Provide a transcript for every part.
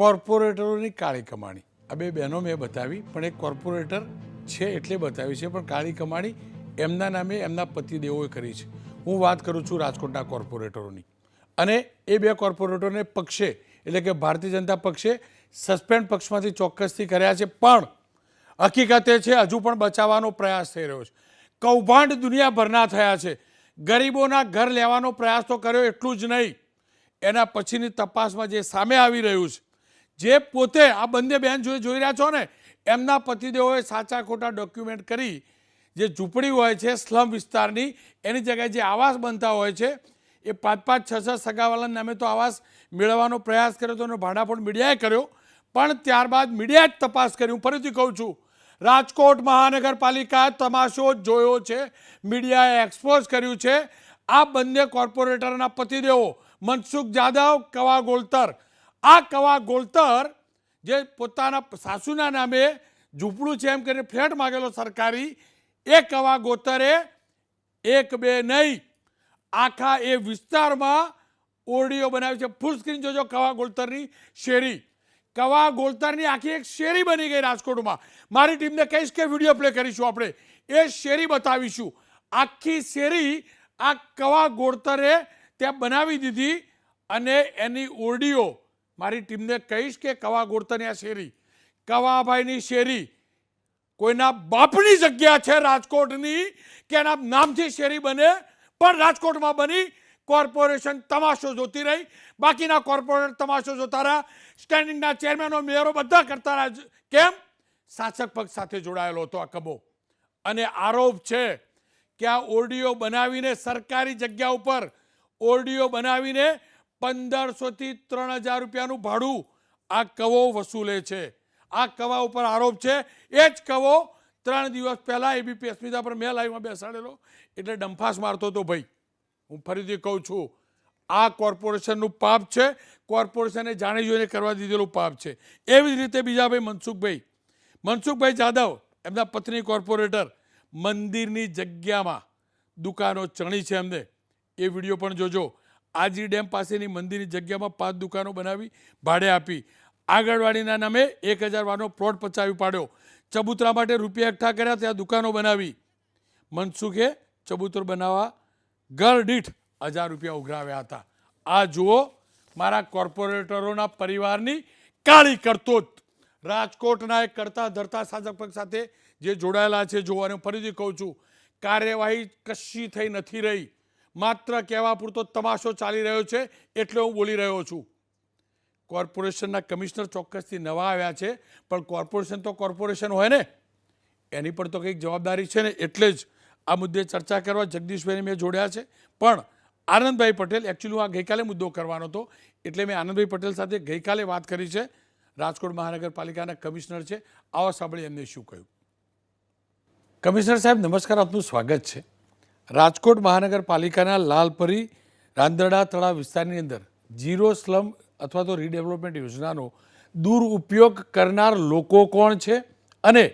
કોર્પોરેટરોની કાળી કમાણી. આ બે બહેનો મેં બતાવી, પણ એક કોર્પોરેટર છે એટલે બતાવી છે, પણ કાળી કમાણી એમના નામે એમના પતિદેવોએ કરી છે. હું વાત કરું છું રાજકોટના કોર્પોરેટરોની. અને એ બે કોર્પોરેટરોને પક્ષે, એટલે કે ભારતીય જનતા પક્ષે સસ્પેન્ડ પક્ષમાંથી ચોક્કસથી કર્યા છે, પણ હકીકત એ છે, હજુ પણ બચાવવાનો પ્રયાસ થઈ રહ્યો છે. કૌભાંડ દુનિયાભરના થયા છે. ગરીબોના ઘર લેવાનો પ્રયાસ તો કર્યો એટલું જ નહીં. એના પછીની તપાસમાં જે સામે આવી રહ્યું છે જે પોતે આ બંને બહેન જોઈ જોઈ રહ્યા છો ને, એમના પતિદેવોએ સાચા ખોટા ડોક્યુમેન્ટ કરી, જે ઝૂંપડી હોય છે, સ્લમ વિસ્તારની, એની જગ્યાએ જે આવાસ બનતા હોય છે, એ પાંચ પાંચ છ છ સગાવાલાના નામે તો આવાસ મેળવવાનો પ્રયાસ કર્યો તો એનો ભાડાફોડ મીડિયાએ કર્યો, પણ ત્યારબાદ મીડિયાએ જ તપાસ કરી. હું ફરીથી કહું છું, રાજકોટ મહાનગરપાલિકા તમાશો જોયો છે, મીડિયાએ એક્સપોઝ કર્યું છે, આ બંને કોર્પોરેટરના પતિદેવો મનસુખ જાદવ કવા ગોલતર આ કવા ગોલતર જે પોતાના સાસુના નામે ઝૂંપડું છે એમ કરીને ફ્લેટ માગેલો સરકારી, એ કવા ગોતરે એક બે નહીં. આખા એ વિસ્તારમાં ઓરડીઓ બનાવી છે. ફૂલ સ્ક્રીન જોજો કવા ગોલતરની શેરી. કવા ગોલતરની આખી એક શેરી બની ગઈ રાજકોટમાં. મારી ટીમને કહીશ કે વીડિયો પ્લે કરીશું આપણે. એ શેરી બતાવીશું. આખી શેરી આ કવા ગોળતરે ત્યાં બનાવી દીધી અને એની ઓરડીઓ મારી ટીમને કહીશ કે કવા ગોળતની આ શેરી, કવાભાઈની શેરી, કોઈના બાપની જગ્યા છે રાજકોટની કે એના નામથી શેરી બને, પણ રાજકોટમાં બની, કોર્પોરેશન તમાશો જોતી રહી. બાકીના કોર્પોરેટ તમાશો જોતા રહ્યા. સ્ટેન્ડિંગના ચેરમેનો, મેયરો બધા કરતા રહ્યા. કેમ? શાસક પક્ષ સાથે જોડાયેલો હતો આ કબો. અને આરોપ છે કે આ ઓરડીઓ બનાવીને સરકારી જગ્યા ઉપર ઓરડીઓ બનાવીને પંદરસોથી ત્રણ હજાર રૂપિયાનું ભાડું આ કવો વસૂલે છે. આ કવા ઉપર આરોપ છે. એ જ કવો ત્રણ દિવસ પહેલાં એબીપી અસ્મિતા પર મેં લાઈવમાં બેસાડેલો. એટલે ડંફાસ મારતો હતો ભાઈ. હું ફરીથી કહું છું, આ કોર્પોરેશનનું પાપ છે. કોર્પોરેશને જાણી જોઈને કરવા દીધેલું પાપ છે. એવી જ રીતે બીજા ભાઈ મનસુખભાઈ. મનસુખભાઈ જાદવ, એમના પત્ની કોર્પોરેટર, મંદિરની જગ્યામાં દુકાનો ચણી છે એમને. એ વીડિયો પણ જોજો. આજી ડેમ પાસેની મંદિરની જગ્યામાં પાંચ દુકાનો બનાવી ભાડે આપી. આગળવાડીના નામે એક હજાર વાનો પ્લોટ પચાવી પાડ્યો. ચબૂતરા માટે રૂપિયા એકઠા કર્યા, ત્યાં દુકાનો બનાવી. મનસુખે ચબૂતર બનાવવા ઘર દીઠ હજાર રૂપિયા ઉઘરાવ્યા હતા. આ જુઓ, મારા કોર્પોરેટરોના પરિવારની કાળી કરતૂત. રાજકોટના એક કરતા ધરતા શાસક પક્ષ સાથે જે જોડાયેલા છે અને ફરીથી કહું છું, કાર્યવાહી કશી થઈ નથી રહી. માત્ર કહેવા પૂરતો તમાશો ચાલી રહ્યો છે એટલે હું બોલી રહ્યો છું. કોર્પોરેશનના કમિશનર ચોક્કસથી નવા આવ્યા છે, પણ કોર્પોરેશન તો કોર્પોરેશન હોય ને? એની પણ તો કંઈક જવાબદારી છે ને, એટલે જ આ મુદ્દે ચર્ચા કરવા જગદીશભાઈને મેં જોડ્યા છે. પણ આનંદભાઈ પટેલ એકચ્યુઅલી આ ગઈકાલે મુદ્દો કરવાનો હતો, એટલે મેં આનંદભાઈ પટેલ સાથે ગઈકાલે વાત કરી છે. રાજકોટ મહાનગરપાલિકાના કમિશનર છે. આવા સાંભળી એમને શું કહ્યું. કમિશનર સાહેબ, નમસ્કાર, આપનું સ્વાગત છે. રાજકોટ મહાનગરપાલિકાના લાલપરી રાંદરડા તળાવ વિસ્તારની અંદર ઝીરો સ્લમ અથવા તો રીડેવલપમેન્ટ યોજનાનો દુરુપયોગ કરનાર લોકો કોણ છે? અને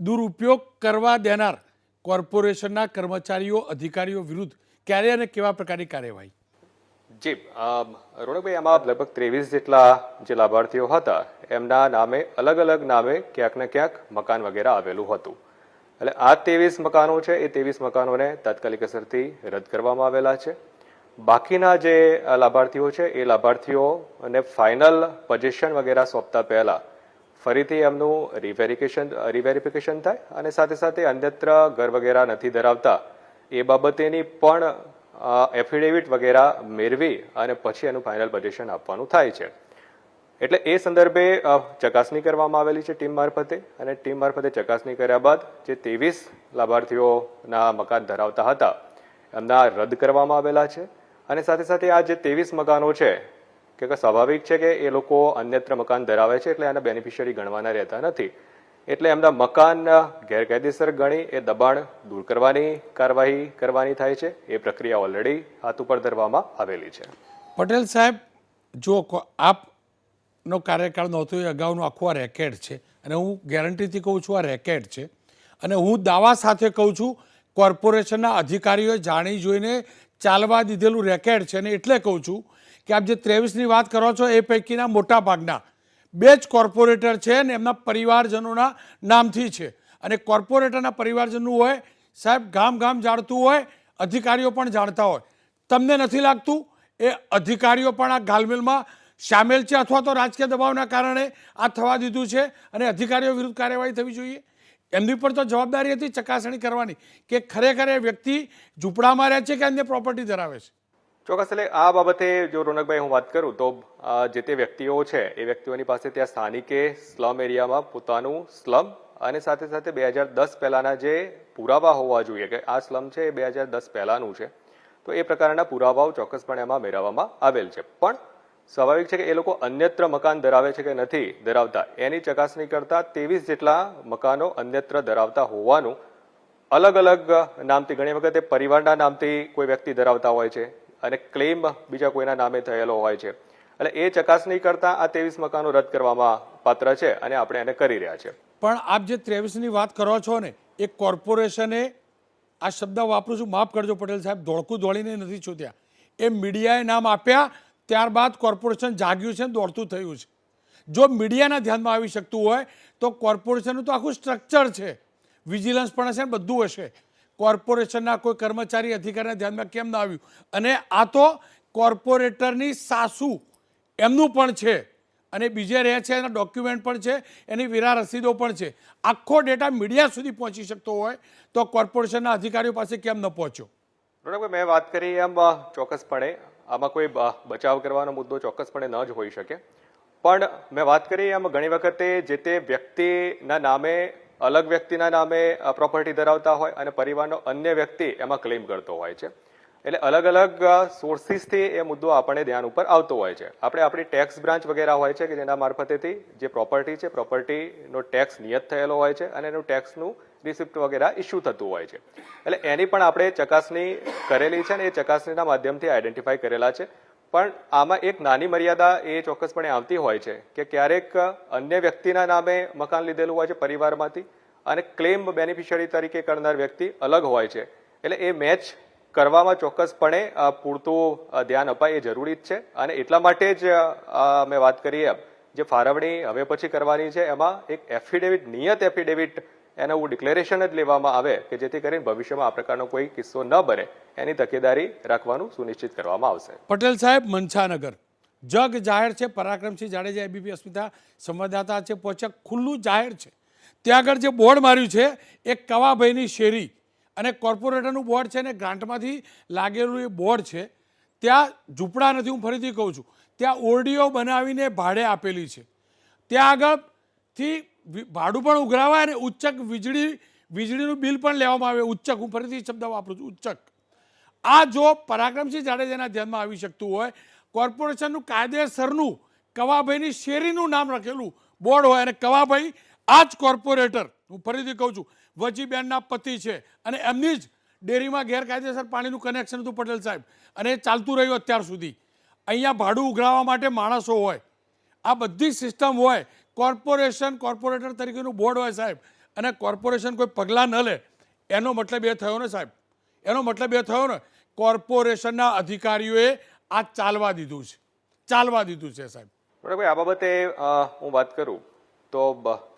દુરુપયોગ કરવા દેનાર કોર્પોરેશનના કર્મચારીઓ, અધિકારીઓ વિરુદ્ધ ક્યારે અને કેવા પ્રકારની કાર્યવાહી? જી રોણકભાઈ આમાં લગભગ ત્રેવીસ જેટલા જે લાભાર્થીઓ હતા, એમના નામે અલગ અલગ નામે ક્યાંક ને ક્યાંક મકાન વગેરે આવેલું હતું. એટલે આ ત્રેવીસ મકાનો છે, એ ત્રેવીસ મકાનોને તાત્કાલિક અસરથી રદ કરવામાં આવેલા છે. બાકીના જે લાભાર્થીઓ છે, એ લાભાર્થીઓને ફાઇનલ પોઝિશન વગેરે સોંપતા પહેલા ફરીથી એમનું રિવેરિફિકેશન રિવેરિફિકેશન થાય અને સાથે સાથે અન્યત્ર ઘર વગેરે નથી ધરાવતા. એ બાબતેની પણ એફિડેવિટ વગેરે મેળવી અને પછી એનું ફાઇનલ પોઝિશન આપવાનું થાય છે. એટલે એ સંદર્ભે ચકાસણી કરવામાં આવેલી છે ટીમ મારફતે અને ટીમ મારફતે ચકાસણી કર્યા બાદ જે ત્રેવીસ લાભાર્થીઓના મકાન ધરાવતા હતા, એમના રદ કરવામાં આવેલા છે. અને સાથે સાથે આ જે ત્રેવીસ મકાનો છે, કે સ્વાભાવિક છે કે એ લોકો અન્યત્ર મકાન ધરાવે છે એટલે એના બેનિફિશિયરી ગણવાના રહેતા નથી. એટલે એમના મકાન ગેરકાયદેસર ગણી એ દબાણ દૂર કરવાની કાર્યવાહી કરવાની થાય છે. એ પ્રક્રિયા ઓલરેડી હાથ ઉપર ધરવામાં આવેલી છે. પટેલ સાહેબ, જો કો- આપનો કાર્યકાળ નહોતો, એ અગાઉનું આખું આ રેકેટ છે. અને હું ગેરંટીથી કહું છું, આ રેકેટ છે. અને હું દાવા સાથે કહું છું કોર્પોરેશનના અધિકારીઓએ જાણી જોઈને ચાલવા દીધેલું રેકેટ છે. અને એટલે કહું છું કે આપ જે ત્રેવીસની વાત કરો છો, એ પૈકીના મોટા ભાગના બે જ કોર્પોરેટર છે ને એમના પરિવારજનોના નામથી છે. અને કોર્પોરેટરના પરિવારજનનું હોય, સાહેબ, ગામ ગામ જાણતું હોય, અધિકારીઓ પણ જાણતા હોય. તમને નથી લાગતું? એ અધિકારીઓ પણ આ ગાલમેલમાં સામેલ છે અથવા તો રાજકીય દબાવના કારણે આ થવા દીધું છે અને અધિકારીઓ વિરુદ્ધ કાર્યવાહી થવી જોઈએ. એમની પર તો જવાબદારી હતી ચકાસણી કરવાની કે ખરેખર એ વ્યક્તિ ઝૂંપડામાં રહે છે કે અન્ય પ્રોપર્ટી ધરાવે છે? ચોક્કસ, એટલે આ બાબતે જો રોનકભાઈ હું વાત કરું તો જે તે વ્યક્તિઓ છે, એ વ્યક્તિઓની પાસે ત્યાં સ્થાનિકે સ્લમ એરિયામાં પોતાનું સ્લમ અને સાથે સાથે બે હજાર દસ પહેલાંના જે પુરાવા હોવા જોઈએ, કે આ સ્લમ છે એ બે હજાર દસ પહેલાંનું છે, તો એ પ્રકારના પુરાવાઓ ચોક્કસપણે એમાં મેળવવામાં આવેલ છે. પણ સ્વાભાવિક છે કે એ લોકો અન્યત્ર મકાન ધરાવે છે કે નથી ધરાવતા. એની ચકાસણી કરતા ત્રેવીસ જેટલા મકાનો અન્યત્ર ધરાવતા હોવાનું અલગ અલગ નામથી ઘણી વખત પરિવારના નામથી કોઈ વ્યક્તિ ધરાવતા હોય છે અને ક્લેમ બીજા કોઈના નામે થયેલો હોય છે. એટલે એ ચકાસણી કરતા આ ત્રેવીસ મકાનો રદ કરવામાં પાત્ર છે અને આપણે એને કરી રહ્યા છે. પણ આપ જે ત્રેવીસની વાત કરો છો ને, એ કોર્પોરેશને આ શબ્દ વાપરું છું, માફ કરજો પટેલ સાહેબ, ધોળકું ધોળીને નથી છોત્યા એ મીડિયાએ નામ આપ્યા ત્યારબાદ કોર્પોરેશન જાગ્યું છે દોડતું થયું છે. જો મીડિયાના ધ્યાનમાં આવી શકતું હોય, તો કોર્પોરેશનનું તો આખું સ્ટ્રક્ચર છે. વિજિલન્સ પણ હશે બધું હશે. કોર્પોરેશનના કોઈ કર્મચારી અધિકારીના ધ્યાનમાં કેમ ના આવ્યું? અને આ તો કોર્પોરેટરની સાસુ એમનું પણ છે. અને બીજે રહે છે, એના ડોક્યુમેન્ટ પણ છે, એની વિરા રસીદો પણ છે. આખો ડેટા મીડિયા સુધી પહોંચી શકતો હોય, તો કોર્પોરેશનના અધિકારીઓ પાસે કેમ ન પહોંચ્યો? મેં વાત કરી એમ ચોક્કસપણે. આમાં કોઈ બચાવ કરવાનો મુદ્દો ચોક્કસપણે ન જ હોઈ શકે. પણ મેં વાત કરી એમ ઘણી વખતે જે તે વ્યક્તિના નામે, અલગ વ્યક્તિના નામે પ્રોપર્ટી ધરાવતા હોય અને પરિવારનો અન્ય વ્યક્તિ એમાં ક્લેમ કરતો હોય છે. એટલે અલગ અલગ સોર્સિસથી એ મુદ્દો આપણને ધ્યાન ઉપર આવતો હોય છે. આપણે આપણી ટેક્સ બ્રાન્ચ વગેરે હોય છે કે જેના મારફતેથી જે પ્રોપર્ટી છે પ્રોપર્ટીનો ટેક્સ નિયત થયેલો હોય છે અને એનું ટેક્સનું રિસિપ્ટ વગેરે ઇસ્યુ થતું હોય છે. એટલે એની પણ આપણે ચકાસણી કરેલી છે અને એ ચકાસણીના માધ્યમથી આઈડેન્ટિફાઈ કરેલા છે. પણ આમાં એક નાની મર્યાદા એ ચોક્કસપણે આવતી હોય છે કે ક્યારેક અન્ય વ્યક્તિના નામે મકાન લીધેલું હોય છે પરિવારમાંથી અને ક્લેમ બેનિફિશિયરી તરીકે કરનાર વ્યક્તિ અલગ હોય છે. એટલે એ મેચ કરવામાં ચોક્કસપણે પૂરતું ધ્યાન અપાય એ જરૂરી જ છે. અને એટલા માટે જ મેં વાત કરી એમ, જે ફાળવણી હવે પછી કરવાની છે, એમાં એક એફિડેવિટ નિયત એફિડેવિટ એનું ડિક્લેરેશન જ લેવામાં આવે કે જેથી કરીને ભવિષ્યમાં આ પ્રકારનો કોઈ કિસ્સો ન બને. એની તકેદારી રાખવાનું સુનિશ્ચિત કરવામાં આવશે. પટેલ સાહેબ મનછાનગર જગ જાહેર છે, પરાક્રમસિંહ જાડેજા, એબીપી અસ્મિતા સંવાદદાતા છે પહોંચ્યા ખુલ્લું જાહેર છે. ત્યાં આગળ જે બોર્ડ માર્યું છે એ કવાભાઈની શેરી. અને કોર્પોરેટરનું બોર્ડ છે ને ગ્રાન્ટમાંથી લાગેલું એ બોર્ડ છે, ત્યાં ઝૂંપડા નથી, હું ફરીથી કહું છું, ત્યાં ઓરડીઓ બનાવીને ભાડે આપેલી છે. ત્યાં આગળથી ભાડું પણ ઉઘરાવાય અને ઉચ્ચક વીજળી, વીજળીનું બિલ પણ લેવામાં આવે, ઉચ્ચક, હું ફરીથી શબ્દ વાપરું છું, ઉચ્ચક. આ જો પરાક્રમસિંહ જાડેજાના ધ્યાનમાં આવી શકતું હોય, કોર્પોરેશનનું કાયદેસરનું કવાભાઈની શેરીનું નામ લખેલું બોર્ડ હોય અને કવાભાઈ આ જ કોર્પોરેટર, હું ફરીથી કહું છું વજીબેનના પતિ છે. અને એમની જ ડેરીમાં ગેરકાયદેસર પાણીનું કનેક્શન હતું પટેલ સાહેબ. અને એ ચાલતું રહ્યું અત્યાર સુધી. અહીંયા ભાડું ઉઘરાવવા માટે માણસો હોય. આ બધી સિસ્ટમ હોય. કોર્પોરેશન કોર્પોરેટર તરીકેનું બોર્ડ હોય સાહેબ. અને કોર્પોરેશન કોઈ પગલાં ન લે. એનો મતલબ એ થયો ને સાહેબ. એનો મતલબ એ થયો ને કોર્પોરેશનના અધિકારીઓએ આ ચાલવા દીધું છે. ચાલવા દીધું છે સાહેબ. બરાબર આ બાબતે હું વાત કરું. તો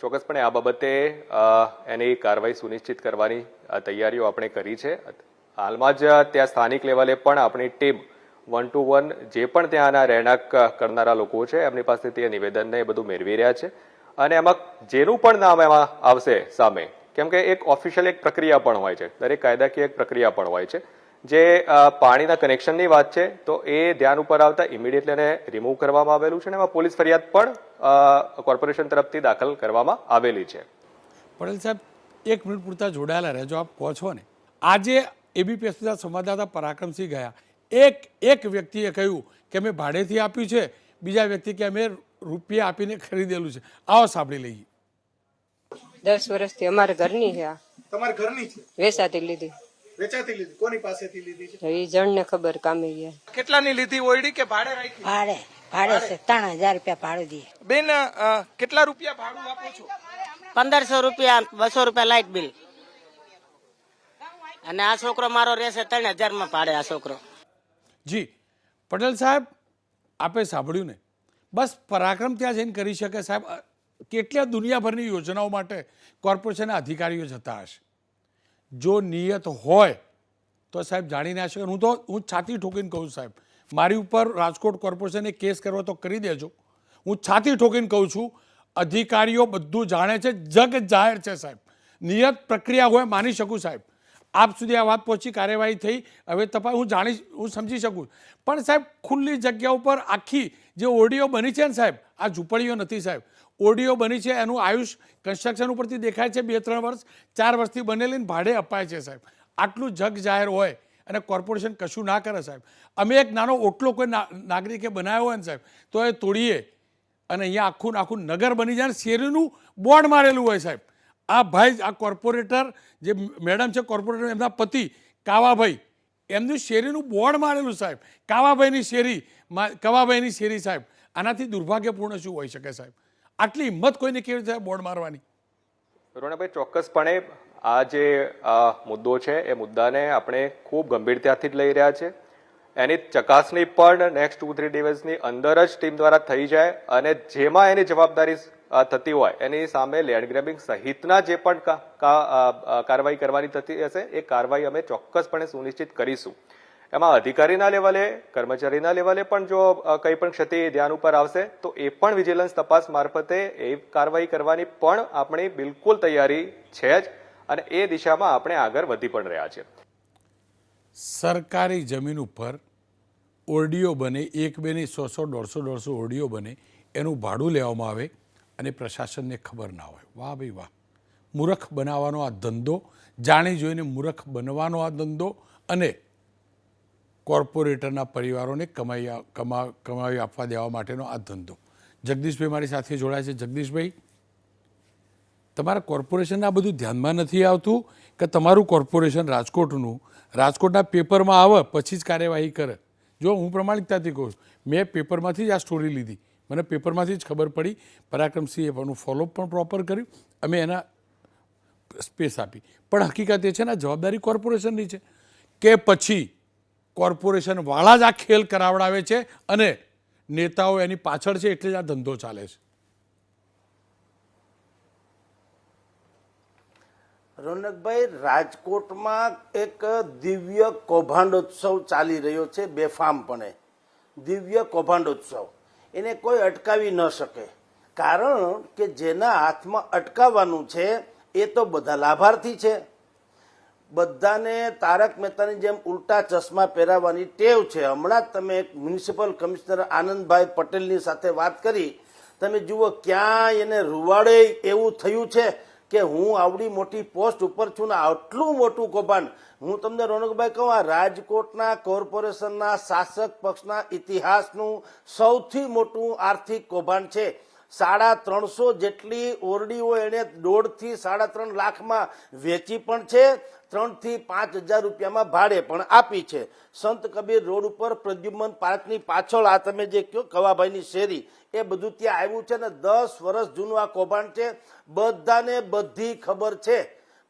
ચોક્કસપણે આ બાબતે એની કાર્યવાહી સુનિશ્ચિત કરવાની તૈયારીઓ આપણે કરી છે. હાલમાં જ ત્યાં સ્થાનિક લેવલે પણ આપણી ટીમ વન ટુ વન જે પણ ત્યાંના રહેણાંક કરનારા લોકો છે, એમની પાસેથી એ નિવેદનને એ બધું મેળવી રહ્યા છે. અને એમાં જેનું પણ નામ એમાં આવશે સામે, કેમ કે એક ઓફિશિયલ એક પ્રક્રિયા પણ હોય છે, દરેક કાયદાકીય એક પ્રક્રિયા પણ હોય છે. જે પાણીના કનેક્શનની વાત છે તો એ ધ્યાન ઉપર આવતા ઇમિડિયેટલી એને રિમૂવ કરવામાં આવેલું છે અને એમાં પોલીસ ફરિયાદ પણ કોર્પોરેશન તરફથી દાખલ કરવામાં આવેલી છે. પટેલ સાહેબ એક મિનિટ પૂરતા જોડાયેલા રહેજો આપ કહો છો ને. આજે એબીપી અસ્મિતા સંવાદદાતા પરાક્રમસિંહ ગયા. એક એક વ્યક્તિએ કહ્યું કે અમે ભાડેથી આપ્યું છે બીજા વ્યક્તિ કે અમે રૂપિયા આપીને ખરીદેલું છે. આવો સાંભળી લઈએ. દસ વર્ષથી અમારા ઘરની છે આ. તમારા ઘરની છે? વેસાતી લીધી. વેચાતી લીધી? કોની પાસેથી લીધી છે? એ જણને ખબર કામે ગયા. કેટલાની લીધી ઓયડી કે ભાડે રાખી? ભાડે ભાડે છે ત્રણ હજાર રૂપિયા ભાડું દઈએ. બેન કેટલા રૂપિયા ભાડું આપો છો? પંદરસો રૂપિયા બસો રૂપિયા લાઇટ બિલ. અને આ છોકરો મારો રહેશે ત્રણ હજારમાં ભાડે આ છોકરો. જી પટેલ સાહેબ આપે સાંભળ્યું ને. બસ પરાક્રમ ત્યાં જઈને કરી શકે સાહેબ. કેટલા દુનિયાભરની યોજનાઓ માટે કોર્પોરેશનના અધિકારીઓ જતા હશે. જો નિયત હોય, તો સાહેબ જાણી ના શકે. હું તો, હું છાતી ઠોકીને કહું સાહેબ, મારી ઉપર રાજકોટ કોર્પોરેશને કેસ કરવો તો કરી દેજો. હું છાતી ઠોકીને કહું છું, અધિકારીઓ બધું જાણે છે, જગ જાહેર છે સાહેબ. નિયત પ્રક્રિયા હોય માની શકું સાહેબ. આપ સુધી આ વાત પહોંચી, કાર્યવાહી થઈ. હવે તપાસ, હું જાણી, હું સમજી શકું. પણ સાહેબ, ખુલ્લી જગ્યા ઉપર આખી જે ઓડિયો બની છે ને સાહેબ, આ ઝૂંપડીઓ નથી સાહેબ. ઓડિયો બની છે, એનું આયુષ કન્સ્ટ્રક્શન ઉપરથી દેખાય છે, બે ત્રણ વર્ષ, ચાર વર્ષથી બનેલીને ભાડે અપાય છે સાહેબ. આટલું જગ જાહેર હોય અને કોર્પોરેશન કશું ના કરે સાહેબ. અમે એક નાનો ઓટલો કોઈ નાગરિકે બનાવ્યો હોય ને સાહેબ, તો એ તોડીએ અને અહીંયા આખું આખું નગર બની જાય શેરીનું બોર્ડ મારેલું હોય સાહેબ. આ ભાઈ આ કોર્પોરેટર જે મેડમ છે કોર્પોરેટર એમના પતિ, કાવાભાઈ, એમનું શેરીનું બોર્ડ મારેલું સાહેબ. કાવાભાઈની શેરી કવાભાઈની શેરી સાહેબ. આનાથી દુર્ભાગ્યપૂર્ણ શું હોઈ શકે સાહેબ? આટલી હિંમત કોઈને કેવી રીતે બોર્ડ મારવાની? રોનકભાઈ ચોક્કસપણે આ જે મુદ્દો છે, એ મુદ્દાને આપણે ખૂબ ગંભીરતાથી જ લઈ રહ્યા છે. એની ચકાસણી પણ નેક્સ્ટ ટુ થ્રી દિવસની અંદર જ ટીમ દ્વારા થઈ જાય અને જેમાં એની જવાબદારી થતી હોય, એની સામે લેન્ડ ગ્રેબિંગ સહિતના જે પણ કાર્યવાહી કરવાની થતી હશે, એ કાર્યવાહી અમે ચોક્કસપણે સુનિશ્ચિત કરીશું. એમાં અધિકારીના લેવલે કર્મચારીના લેવલે પણ જો કંઈ પણ ક્ષતિ ધ્યાન ઉપર આવશે, તો એ પણ વિજિલન્સ તપાસ મારફતે એ કાર્યવાહી કરવાની પણ આપણી બિલકુલ તૈયારી છે જ અને એ દિશામાં આપણે આગળ વધી પણ રહ્યા છે સરકારી જમીન ઉપર ઓરડીઓ બને, એક બેની સો સો, દોઢસો દોઢસો ઓરડીઓ બને, એનું ભાડું લેવામાં આવે અને પ્રશાસનને ખબર ના હોય. વાહ ભાઈ વાહ. મૂરખ બનાવવાનો આ ધંધો, જાણી જોઈને મૂરખ બનવાનો આ ધંધો અને કોર્પોરેટરના પરિવારોને કમાઈ કમા, કમાવી આપવા દેવા માટેનો આ ધંધો. જગદીશભાઈ મારી સાથે જોડાય છે. જગદીશભાઈ, તમારા કોર્પોરેશનને આ બધું ધ્યાનમાં નથી આવતું કે તમારું કોર્પોરેશન રાજકોટનું, રાજકોટના પેપરમાં આવે, પછી જ કાર્યવાહી કરે? જો હું પ્રમાણિકતાથી કહું છું, મેં પેપરમાંથી જ આ સ્ટોરી લીધી. મને પેપરમાંથી જ ખબર પડી. પરાક્રમસિંહે એનું ફોલોઅપ પણ પ્રોપર કર્યું. અમે એના સ્પેસ આપી. પણ હકીકત એ છે ને જવાબદારી કોર્પોરેશનની છે કે પછી કોર્પોરેશનવાળા જ આ ખેલ કરાવડાવે છે અને નેતાઓ એની પાછળ છે એટલે જ આ ધંધો ચાલે છે. રોનકભાઈ, રાજકોટમાં એક દિવ્ય કૌભાંડોત્સવ ચાલી રહ્યો છે બેફામપણે. દિવ્ય કૌભાંડોત્સવ. એને કોઈ અટકાવી ન શકે. કારણ કે જેના હાથમાં અટકાવવાનું છે એ તો બધા લાભાર્થી છે. બધાને તારક મહેતાની જેમ ઉલટા ચશ્મા પહેરાવવાની ટેવ છે. હમણાં જ તમે એક મ્યુનિસિપલ કમિશનર આનંદભાઈ પટેલની સાથે વાત કરી. તમે જુઓ ક્યાં એને રૂવાડે એવું થયું છે કે હું આવડી મોટી પોસ્ટ ઉપર છું ને આટલું મોટું કૌભાંડ. હું તમને રોનકભાઈ કહું, આ રાજકોટના કોર્પોરેશનના શાસક પક્ષના ઇતિહાસનું સૌથી મોટું આર્થિક કૌભાંડ છે. સાડા ત્રણસો જેટલી ઓરડીઓ એણે દોઢથી સાડા ત્રણ લાખમાં વેચી પણ છે. ત્રણથી પાંચ હજાર રૂપિયામાં ભાડે પણ આપી છે. સંત કબીર રોડ ઉપર પ્રદ્યુમન પાર્કની પાછળ આ તમે જે કહો કવાભાઈની શેરી, એ બધું ત્યાં આવ્યું છે ને દસ વર્ષ જૂનું આ કૌભાંડ છે. બધાને બધી ખબર છે.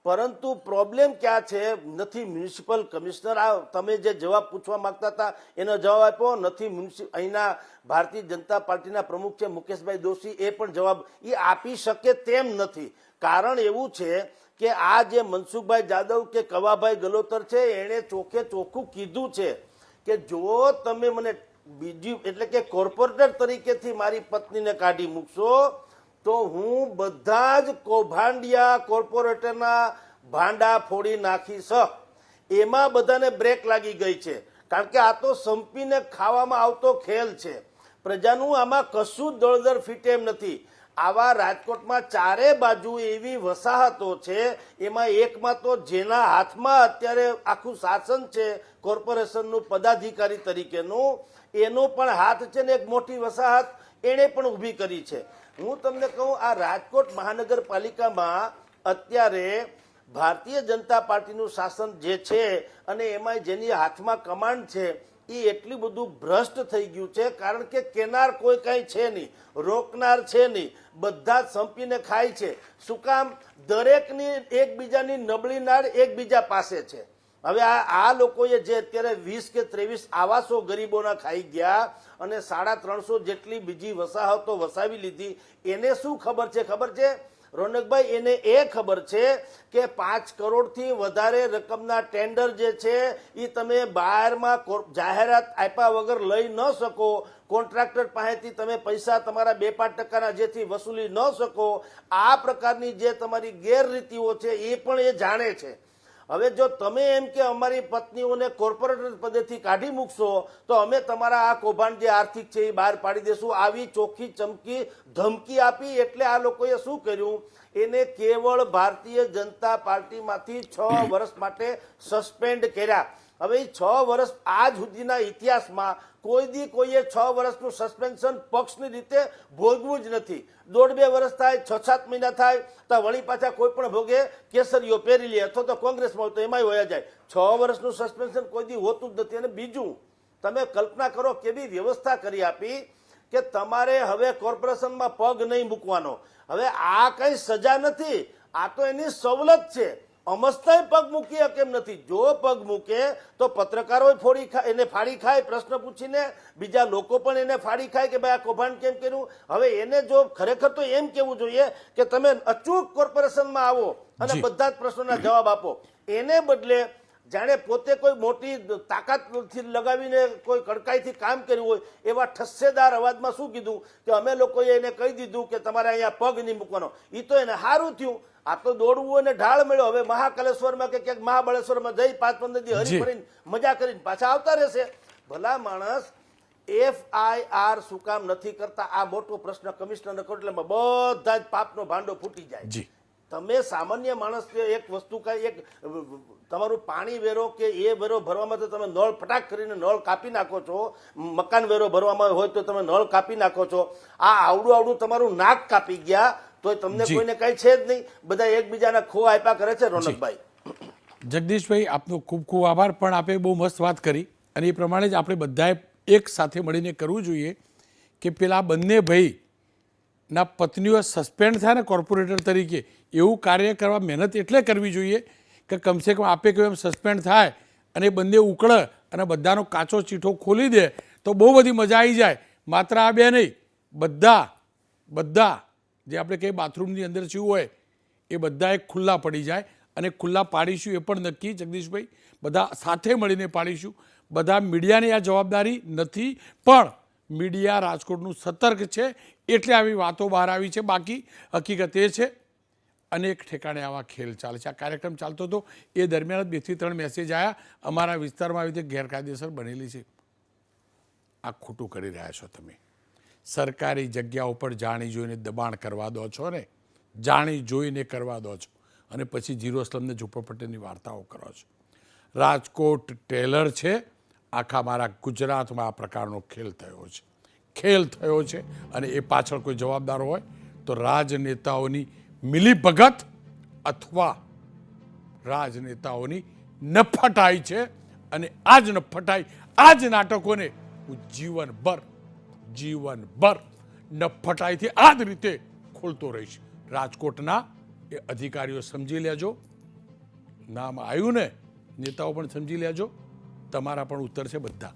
પરંતુ પ્રોબ્લેમ ક્યાં છે? નથી મ્યુનિસિપલ કમિશનર, આ તમે જે જવાબ પૂછવા માંગતા હતા, એનો જવાબ આપ્યો. નથી મ્યુનિસિ, અહીંના ભારતીય જનતા પાર્ટીના પ્રમુખ છે મુકેશભાઈ દોશી, એ પણ જવાબ એ આપી શકે તેમ નથી. કારણ એવું છે કે આ જે મનસુખભાઈ જાદવ કે કવાભાઈ ગલોતર છે, એણે ચોખ્ખે ચોખ્ખું કીધું છે કે જો તમે મને બીજી, એટલે કે કોર્પોરેટર તરીકેથી મારી પત્નીને કાઢી મૂકશો, તો હું બધા જ કૌભાંડિયા કોર્પોરેટરના ભાંડા ફોડી નાખીશ. એમાં બધાને બ્રેક લાગી ગઈ છે. કારણ કે આ તો સંપીને ખાવામાં આવતો ખેલ છે. પ્રજાનું આમાં કશું જ દળદર ફીટે એમ નથી. આવા રાજકોટમાં ચારે બાજુ એવી વસાહતો છે, એમાં એકમાં તો જેના હાથમાં અત્યારે આખું શાસન છે, કોર્પોરેશનનું પદાધિકારી તરીકેનું, એનો પણ હાથ છે ને એક મોટી વસાહત, એણે પણ ઊભી કરી છે. હું તમને કહું, આ રાજકોટ મહાનગરપાલિકામાં અત્યારે ભારતીય જનતા પાર્ટીનું શાસન જે છે અને એમાં જેની હાથમાં કમાન્ડ છે એ એટલું બધું ભ્રષ્ટ થઈ ગયું છે, કારણ કે કેનાર કોઈ કાંઈ છે નહીં, રોકનાર છે નહીં, બધા સંપીને ખાય છે. શું કામ? દરેકની એકબીજાની નબળી નાળ એકબીજા પાસે છે. હવે આ આ લોકોએ જે અત્યારે વીસ કે ત્રેવીસ આવાસો ગરીબોના ખાઈ ગયા અને સાડા ત્રણસો જેટલી બીજી વસાહતો વસાવી લીધી, એને શું ખબર છે? ખબર છે રોનકભાઈ, એને એ ખબર છે કે પાંચ કરોડથી વધારે રકમના ટેન્ડર જે છે એ તમે બહારમાં જાહેરાત આપ્યા વગર લઈ ન શકો. કોન્ટ્રાક્ટર પાસેથી તમે પૈસા તમારા બે પાંચ ટકાના જેથી વસૂલી ન શકો. આ પ્રકારની જે તમારી ગેરરીતિઓ છે એ પણ એ જાણે છે. હવે જો તમે એમ કે અમારી પત્નીઓને કોર્પોરેટર પદેથી કાઢી મૂકશો તો અમે તમારા આ કૌભાંડ જે આર્થિક છે એ બહાર પાડી દેશું. આવી ચોખ્ખી ચમકી ધમકી આપી એટલે આ લોકોએ શું કર્યું? એને કેવળ ભારતીય જનતા પાર્ટીમાંથી છ વર્ષ માટે સસ્પેન્ડ કર્યા. હવે છ વર્ષ આજ સુધીના ઇતિહાસમાં કોઈ દી કોઈએ છ વર્ષનું સસ્પેન્શન પક્ષની રીતે ભોગવું જ નથી. દોઢ બે વર્ષ થાય, છ સાત મહિના થાય, તો વળી પાછા કોઈ પણ ભોગે કેસરીઓ પહેરી લે અથવા તો કોંગ્રેસમાં હોય તો એમાંય વયા જાય. છ વર્ષનું સસ્પેન્શન કોઈ દી હોતું જ નથી. અને બીજું, તમે કલ્પના કરો કેવી વ્યવસ્થા કરી આપી કે તમારે હવે કોર્પોરેશનમાં પગ નહીં મૂકવાનો. હવે આ કઈ સજા નથી. આ તો એની સવલત છે. અમસ્તાય પગ મૂકી કેમ નથી? જો પગ મૂકે તો પત્રકારો ફોડી ખાય એને ફાડી ખાય પ્રશ્ન પૂછીને બીજા લોકો પણ એને ફાડી ખાય કે ભાઈ આ કૌભાંડ કેમ કર્યું? હવે એને જો ખરેખર તો એમ કેવું જોઈએ કે તમે અચૂક કોર્પોરેશનમાં આવો અને બધા જ પ્રશ્નોના જવાબ આપો. એને બદલે જાણે પોતે કોઈ મોટી તાકાતથી લગાવીને કોઈ કડકાઈથી કામ કર્યું હોય એવા ઠસ્સેદાર અવાજમાં શું કીધું? કે અમે લોકોએ એને કહી દીધું કે તમારે અહીંયા પગ નહીં મૂકવાનો. એ તો એને સારું થયું આ તો દોડવું અને ઢાળ મળ્યો. હવે મહાકાલેશ્વરમાં કે ક્યાંક મહાબળેશ્વરમાં જઈ પાંચ પંદર દી હરી ફરીને મજા કરીને પાછા આવતા રહેશે. ભલા માણસ એફઆઈઆર શું કામ નથી કરતા? આ મોટો પ્રશ્ન કમિશનરને કરો એટલે બધા જ પાપનો ભાંડો ફૂટી જાય. તમે સામાન્ય માણસ એક વસ્તુ કાંઈ એક તમારું પાણી વેરો કે એ વેરો ભરવામાં તો તમે નળ ફટાક કરીને નળ કાપી નાખો છો મકાન વેરો ભરવામાં હોય તો તમે નળ કાપી નાખો છો. આ આવડું આવડું તમારું નાક કાપી ગયા તો તમને કોઈને કઈ છે જ નહીં. બધા એકબીજાના ખો આપ્યા કરે છે રોનકભાઈ. જગદીશભાઈ આપનો ખૂબ ખૂબ આભાર. પણ આપે બહુ મસ્ત વાત કરી. અને એ પ્રમાણે જ આપણે બધાએ એક સાથે મળીને કરવું જોઈએ કે પેલા બંને ભાઈના પત્નીઓ સસ્પેન્ડ થાય ને કોર્પોરેટર તરીકે એવું કાર્ય કરવા મહેનત એટલે કરવી જોઈએ કે કમસે કમ આપે કહ્યું એમ સસ્પેન્ડ થાય અને બંને ઉકળે અને બધાનો કાચો ચીઠો ખોલી દે તો બહુ બધી મજા આવી જાય. માત્ર આ બે નહીં બધા બધા જે આપણે કહીએ બાથરૂમની અંદર શું હોય, એ બધા એક ખુલ્લા પડી જાય અને ખુલ્લા પાડીશું એ પણ નક્કી. જગદીશભાઈ, બધા સાથે મળીને પાડીશું. બધા મીડિયાની આ જવાબદારી નથી, પણ મીડિયા રાજકોટનું સતર્ક છે એટલે આવી વાતો બહાર આવી છે. બાકી હકીકત એ છે, અનેક ઠેકાણે આવા ખેલ ચાલે છે. આ કાર્યક્રમ ચાલતો હતો. એ દરમિયાન જ બેથી ત્રણ મેસેજ આવ્યા અમારા વિસ્તારમાં આવી રીતે ગેરકાયદેસર બનેલી છે. આ ખોટું કરી રહ્યા છો તમે. સરકારી જગ્યા ઉપર જાણી જોઈને દબાણ કરવા દો છો ને? જાણી જોઈને કરવા દો છો. અને પછી જીરો સ્લમને ઝૂંપડપટ્ટીની વાર્તાઓ કરો છો. રાજકોટ ટેલર છે. આખા મારા ગુજરાતમાં આ પ્રકારનો ખેલ થયો છે. ખેલ થયો છે અને એ પાછળ કોઈ જવાબદાર હોય તો રાજનેતાઓની મિલીભગત અથવા રાજનેતાઓની નફટાઈ છે. અને આ જ નફટાઈ આ જ નાટકોને હું જીવનભર જીવનભર નફટાઈથી આ જ રીતે ખોલતો રહીશ. રાજકોટના એ અધિકારીઓ સમજી લેજો. નામ આવ્યું ને નેતાઓ પણ સમજી લેજો. તમારા પણ ઉત્તર છે બધા.